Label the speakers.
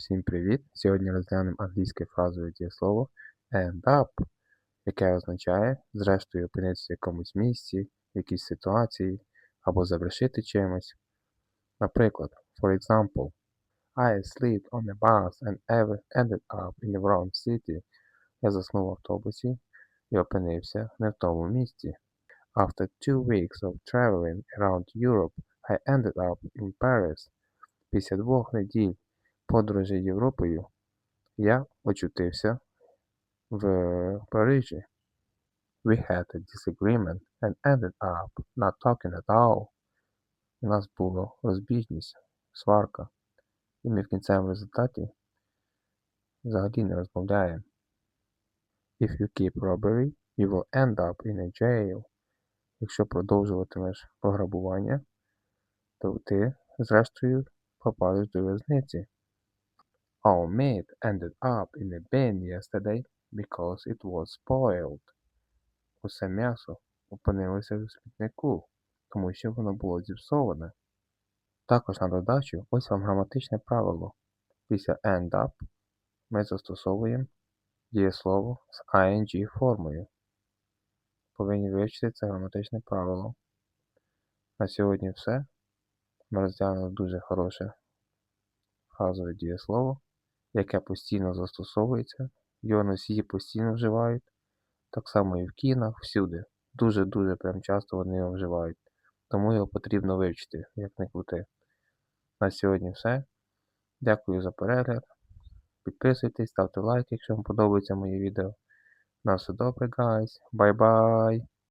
Speaker 1: Всім привіт! Сьогодні розглянемо англійське фразове дієслово end up, яке означає зрештою опинитися в якомусь місці, в якійсь ситуації або завершити чимось. Наприклад, for example, I slept on a bus and ever ended up in the wrong city. Я заснув в автобусі і опинився не в тому місці. After two weeks of traveling around Europe, I ended up in Paris. Після двох неділь подорожі Європою я очутився в Парижі. We had a disagreement and ended up not talking at all. У нас була розбіжність, сварка, і ми в кінцевому результаті взагалі не розмовляємо. If you keep robbery, you will end up in a jail. Якщо продовжуватимеш пограбування, то ти, зрештою, попадеш до в'язниці. Our meat ended up in a bin yesterday because it was spoiled. Усе м'ясо опинилося у смітнику, тому що воно було зіпсоване. Також на додачу ось вам граматичне правило. Після end up ми застосовуємо дієслово з ing формою. Повинні вивчити це граматичне правило. На сьогодні все. Ми розглянули дуже хороше фразове дієслово, яке постійно застосовується, його носії постійно вживають, так само і в кінах, всюди. Дуже-дуже прям часто вони його вживають. Тому його потрібно вивчити, як не крути. На сьогодні все. Дякую за перегляд. Підписуйтесь, ставте лайк, якщо вам подобається моє відео. На все добре, guys. Бай-бай!